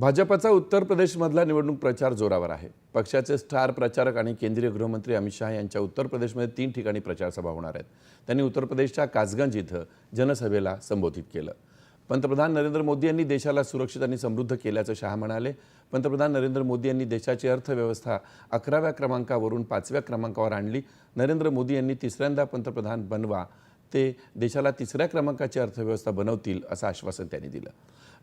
भाजपचा उत्तर प्रदेशमधला निवडणूक प्रचार जोरावर आहे. पक्षाचे स्टार प्रचारक आणि केंद्रीय गृहमंत्री अमित शहा यांच्या उत्तर प्रदेशमध्ये तीन ठिकाणी प्रचारसभा होणार आहेत. त्यांनी उत्तर प्रदेशच्या कासगंज इथं जनसभेला संबोधित केलं. पंतप्रधान नरेंद्र मोदी यांनी देशाला सुरक्षित आणि समृद्ध केल्याचं शहा म्हणाले. पंतप्रधान नरेंद्र मोदी यांनी देशाची अर्थव्यवस्था अकराव्या क्रमांकावरून पाचव्या क्रमांकावर आणली. नरेंद्र मोदी यांनी तिसऱ्यांदा पंतप्रधान बनवा ते देशाला तिसऱ्या क्रमांकाची अर्थव्यवस्था बनवतील असं आश्वासन त्यांनी दिलं.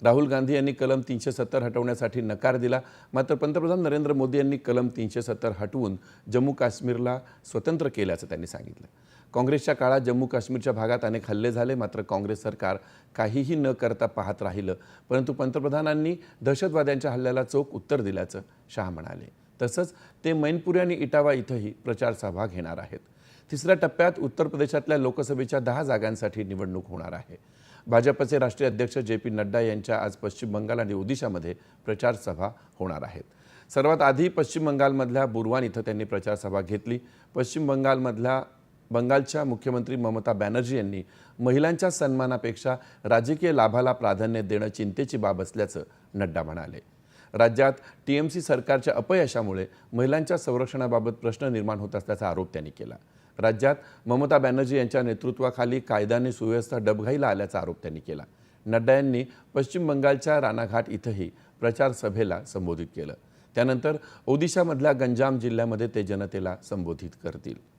राहुल गांधी यांनी कलम तीनशे सत्तर हटवण्यासाठी नकार दिला. मात्र पंतप्रधान नरेंद्र मोदी यांनी कलम तीनशे सत्तर हटवून जम्मू काश्मीरला स्वतंत्र केल्याचं त्यांनी सांगितलं. काँग्रेसच्या काळात जम्मू काश्मीरच्या भागात अनेक हल्ले झाले. मात्र काँग्रेस सरकार काहीही न करता पाहत राहिलं. परंतु पंतप्रधानांनी दहशतवाद्यांच्या हल्ल्याला चोख उत्तर दिल्याचं शहा म्हणाले. तसंच ते मैनपुरी आणि इटावा इथंही प्रचारसभा घेणार आहेत. तिसऱ्या टप्प्यात उत्तर प्रदेशातल्या लोकसभेच्या दहा जागांसाठी निवडणूक होणार आहे. भाजपचे राष्ट्रीय अध्यक्ष जे पी नड्डा यांच्या आज पश्चिम बंगाल आणि ओदिशामध्ये प्रचारसभा होणार आहेत. सर्वात आधी पश्चिम बंगालमधल्या बुरवान इथं त्यांनी प्रचारसभा घेतली. पश्चिम बंगालमधल्या बंगालच्या मुख्यमंत्री ममता बॅनर्जी यांनी महिलांच्या सन्मानापेक्षा राजकीय लाभाला प्राधान्य देणं चिंतेची बाब असल्याचं नड्डा म्हणाले. राज्यात टी एम सी सरकारच्या अपयशामुळे महिलांच्या संरक्षणाबाबत प्रश्न निर्माण होत असल्याचा आरोप त्यांनी केला. राज्यात ममता बॅनर्जी यांच्या नेतृत्वाखाली कायद्याने सुव्यवस्था डबघाईला आल्याचा आरोप त्यांनी केला. नड्डा यांनी पश्चिम बंगालच्या रानाघाट इथंही प्रचार सभेला संबोधित केलं. त्यानंतर ओदिशामधल्या गंजाम जिल्ह्यामध्ये ते जनतेला संबोधित करतील.